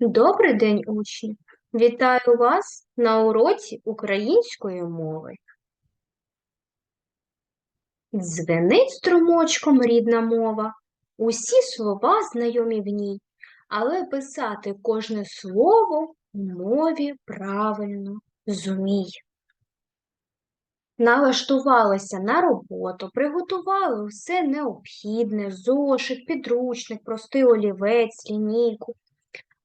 Добрий день, учні! Вітаю вас на уроці української мови. Дзвенить струмочком рідна мова, усі слова знайомі в ній, але писати кожне слово в мові правильно зумій. Налаштувалися на роботу, приготували все необхідне, зошит, підручник, простий олівець, лінійку.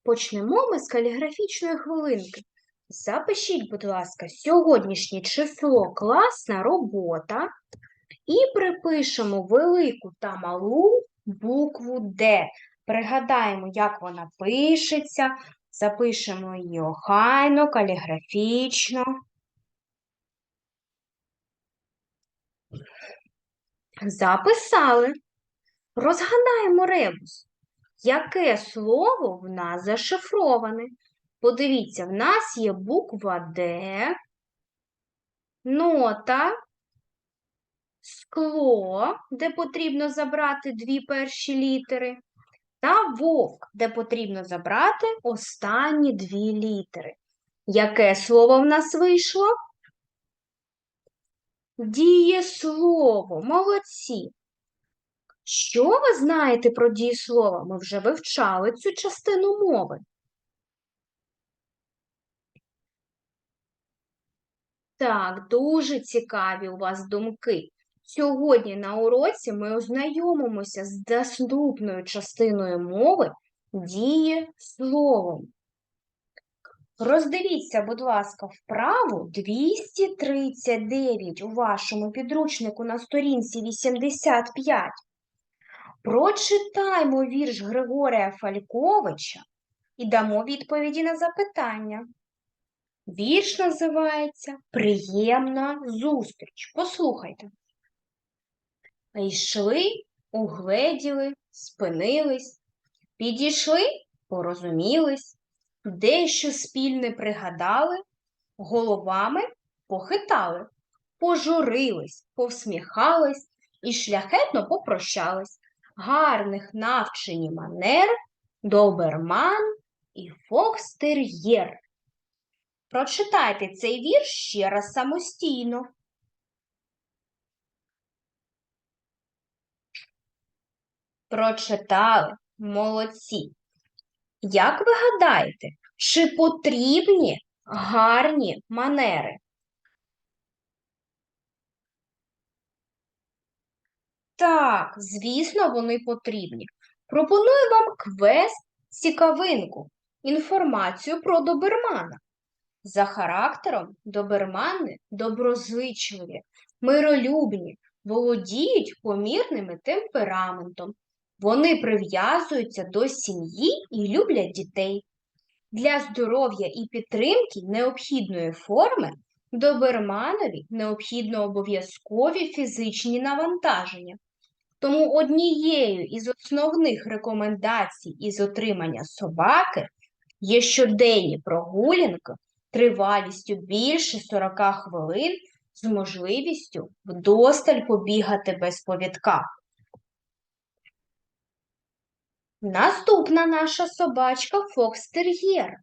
Почнемо ми з каліграфічної хвилинки. Запишіть, будь ласка, сьогоднішнє число класна робота і припишемо велику та малу букву Д. Пригадаємо, як вона пишеться, запишемо її охайно, каліграфічно. Записали. Розгадаємо ребус. Яке слово в нас зашифроване? Подивіться, в нас є буква Д, нота, скло, де потрібно забрати дві перші літери, та вовк, де потрібно забрати останні дві літери. Яке слово в нас вийшло? Дієслово. Молодці. Що ви знаєте про дієслова? Ми вже вивчали цю частину мови. Так, дуже цікаві у вас думки. Сьогодні на уроці ми ознайомимося з доступною частиною мови дієсловом. Роздивіться, будь ласка, вправу 239 у вашому підручнику на сторінці 85. Прочитаймо вірш Григорія Фальковича і дамо відповіді на запитання. Вірш називається Приємна зустріч. Послухайте. Йшли, угледіли, спинились, підійшли, порозумілись, дещо спільне пригадали, головами похитали, пожурились, повсміхались і шляхетно попрощались гарних навчені манер, доберман і фокстер'єр. Прочитайте цей вірш ще раз самостійно. Прочитали, молодці. Як ви гадаєте, чи потрібні гарні манери? Так, звісно, вони потрібні. Пропоную вам квест цікавинку, інформацію про добермана. За характером добермани доброзичливі, миролюбні, володіють помірним темпераментом. Вони прив'язуються до сім'ї і люблять дітей. Для здоров'я і підтримки необхідної форми доберманові необхідно обов'язкові фізичні навантаження. Тому однією із основних рекомендацій із отримання собаки є щоденні прогулянки тривалістю більше 40 хвилин з можливістю вдосталь побігати без повідка. Наступна наша собачка фокстер'єр.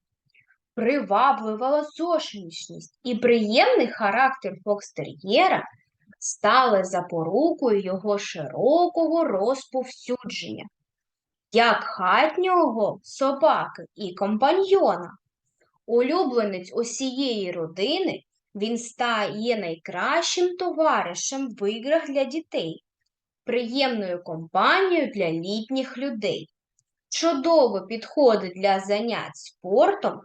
Приваблива лазошнішність і приємний характер фокстер'єра стали запорукою його широкого розповсюдження, як хатнього собаки і компаньйона. Улюбленець усієї родини, він стає найкращим товаришем в іграх для дітей, приємною компанією для літніх людей. Чудово підходить для занять спортом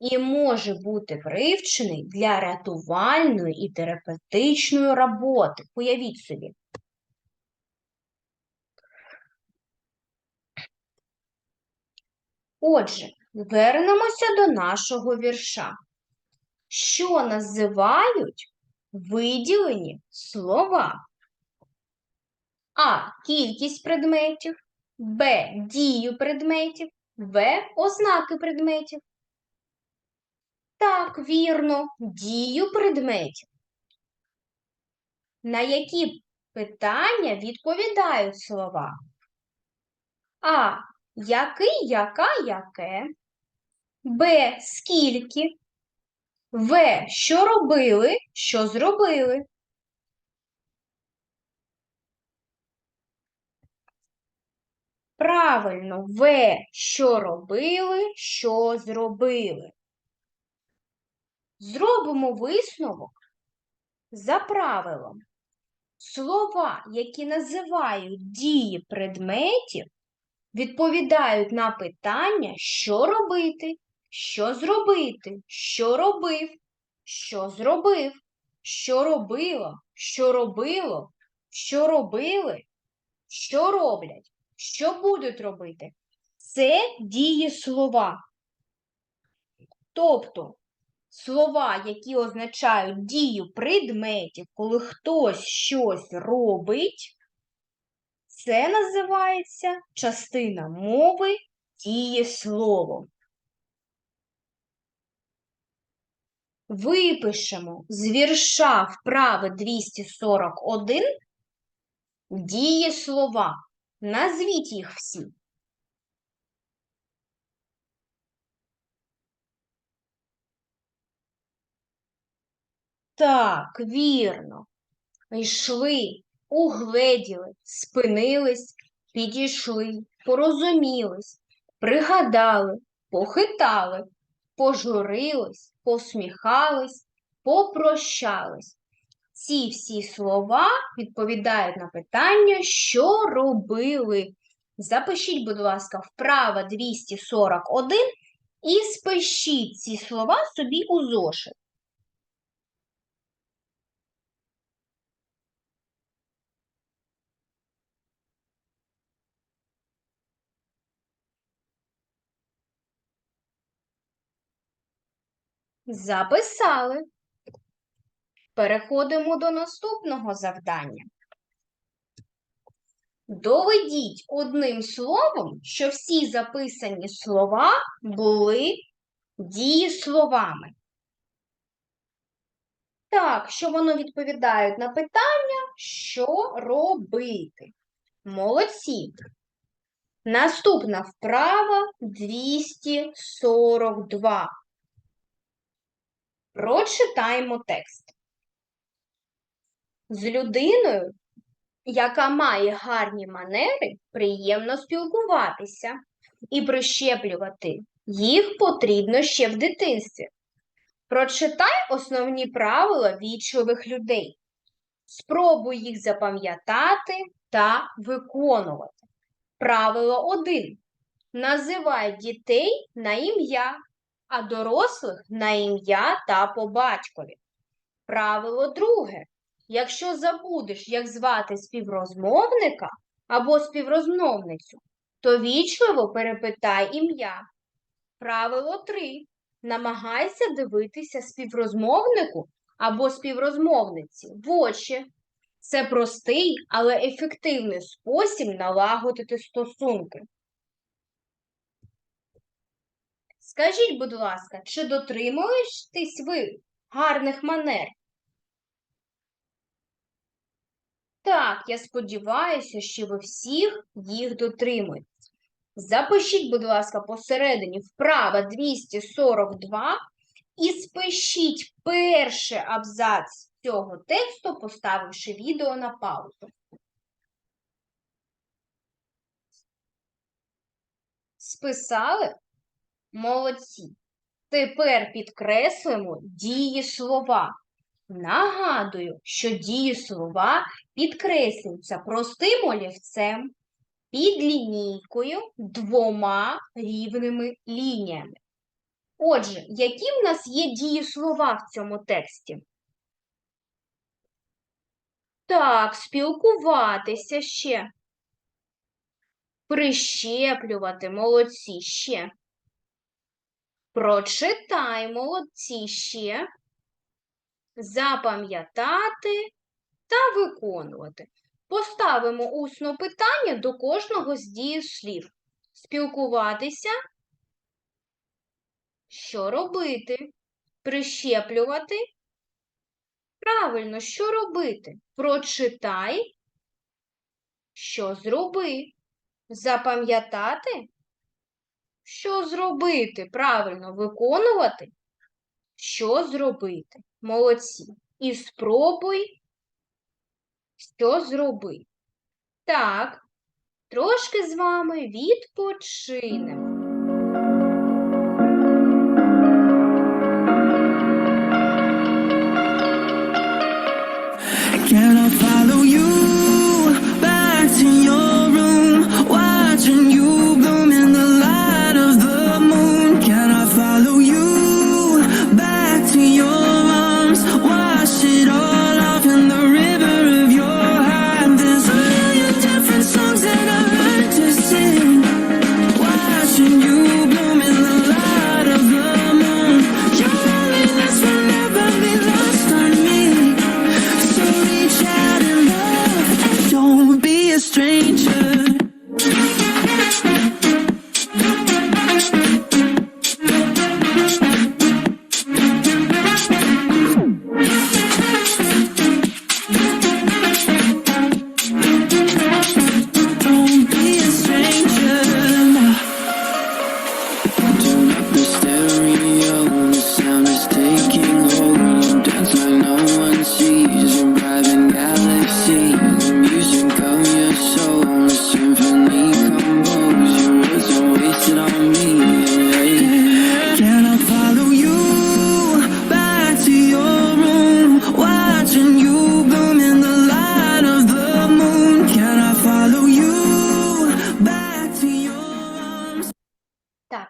і може бути привчений для рятувальної і терапевтичної роботи. Уявіть собі. Отже, вернемося до нашого вірша. Що називають виділені слова? А. Кількість предметів, Б. Дію предметів, В. Ознаки предметів. Так, вірно, дію предметів. На які питання відповідають слова? А. Який, яка, яке. Б. Скільки. В. Що робили, що зробили. Правильно, В. Що робили, що зробили. Зробимо висновок за правилом. Слова, які називають дії предметів, відповідають на питання, що робити, що зробити, що робив, що зробив, що робило, що робило, що робили, що роблять, що будуть робити. Це дієслова. Тобто слова, які означають дію предметів, коли хтось щось робить, це називається частина мови дієсловом. Випишемо з вірша вправи 241 дієслова. Назвіть їх всі. Так, вірно. Йшли, угледіли, спинились, підійшли, порозумілись, пригадали, похитали, пожурились, посміхались, попрощались. Ці всі слова відповідають на питання, що робили. Запишіть, будь ласка, вправа 241 і спишіть ці слова собі у зошит. Записали. Переходимо до наступного завдання. Доведіть одним словом, що всі записані слова були дієсловами. Так, що воно відповідають на питання, що робити. Молодці. Наступна вправа 242. Прочитаємо текст. З людиною, яка має гарні манери, приємно спілкуватися і прищеплювати. Їх потрібно ще в дитинстві. Прочитай основні правила вічливих людей. Спробуй їх запам'ятати та виконувати. Правило 1. Називай дітей на ім'я а дорослих на ім'я та по батькові. Правило друге. Якщо забудеш, як звати співрозмовника або співрозмовницю, то вічливо перепитай ім'я. Правило 3. Намагайся дивитися співрозмовнику або співрозмовниці в очі. Це простий, але ефективний спосіб налагодити стосунки. Скажіть, будь ласка, чи дотримуєтесь ви гарних манер? Так, я сподіваюся, що ви всіх їх дотримуєтесь. Запишіть, будь ласка, посередині вправа 242 і спишіть перший абзац цього тексту, поставивши відео на паузу. Списали? Молодці. Тепер підкреслимо дієслова. Нагадую, що дієслова підкреслюються простим олівцем під лінійкою двома рівними лініями. Отже, які в нас є дієслова в цьому тексті? Так, спілкуватися ще. Прищеплювати молодці ще. Прочитай молодці ще, запам'ятати та виконувати. Поставимо усне питання до кожного з дієслів. Спілкуватися, що робити? Прищеплювати. Правильно, що робити? Прочитай, що зроби. Запам'ятати що зробити? Правильно виконувати? Що зробити? Молодці. І спробуй, що зробити. Так, трошки з вами відпочинемо.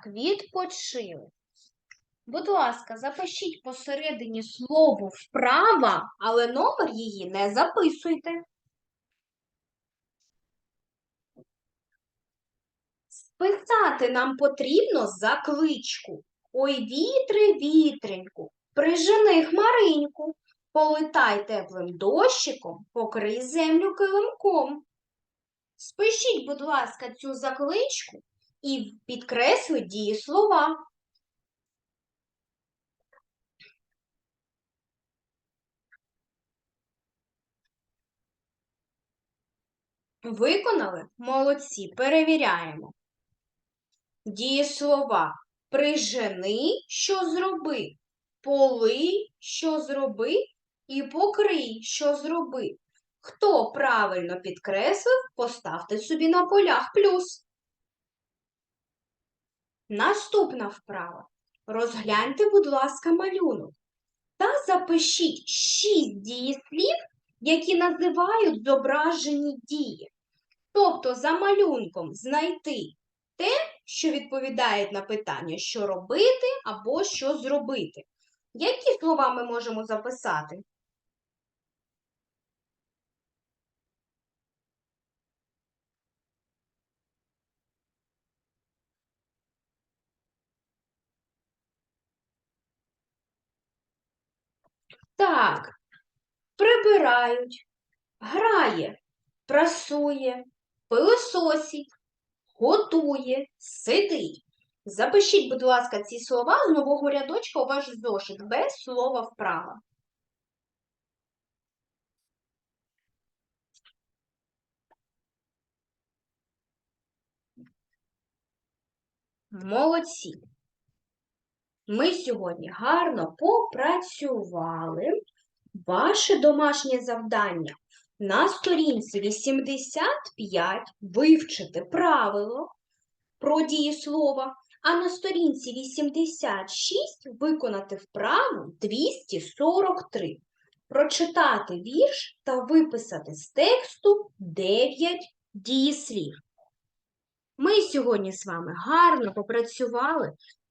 Так, відпочили. Будь ласка, запишіть посередині слово вправа, але номер її не записуйте. Списати нам потрібно закличку. Ой, вітри, вітреньку, прижени хмариньку, полетай теплим дощиком, покрий землю килимком. Спишіть, будь ласка, цю закличку і підкреслить дієслова. Виконали? Молодці. Перевіряємо. Дієслова. Прижени, що зроби. Поли, що зроби. І покрий, що зроби. Хто правильно підкреслив, поставте собі на полях плюс. Наступна вправа. Розгляньте, будь ласка, малюнок. Та запишіть шість дієслів, які називають зображені дії. Тобто за малюнком знайти те, що відповідає на питання, що робити або що зробити. Які слова ми можемо записати? Так, прибирають, грає, прасує, пилососить, готує, сидить. Запишіть, будь ласка, ці слова з нового рядочка у ваш зошит без слова вправа. Молодці. Ми сьогодні гарно попрацювали. Ваше домашнє завдання на сторінці 85 вивчити правило про дієслова, а на сторінці 86 виконати вправу 243. Прочитати вірш та виписати з тексту 9 дієслів. Ми сьогодні з вами гарно попрацювали.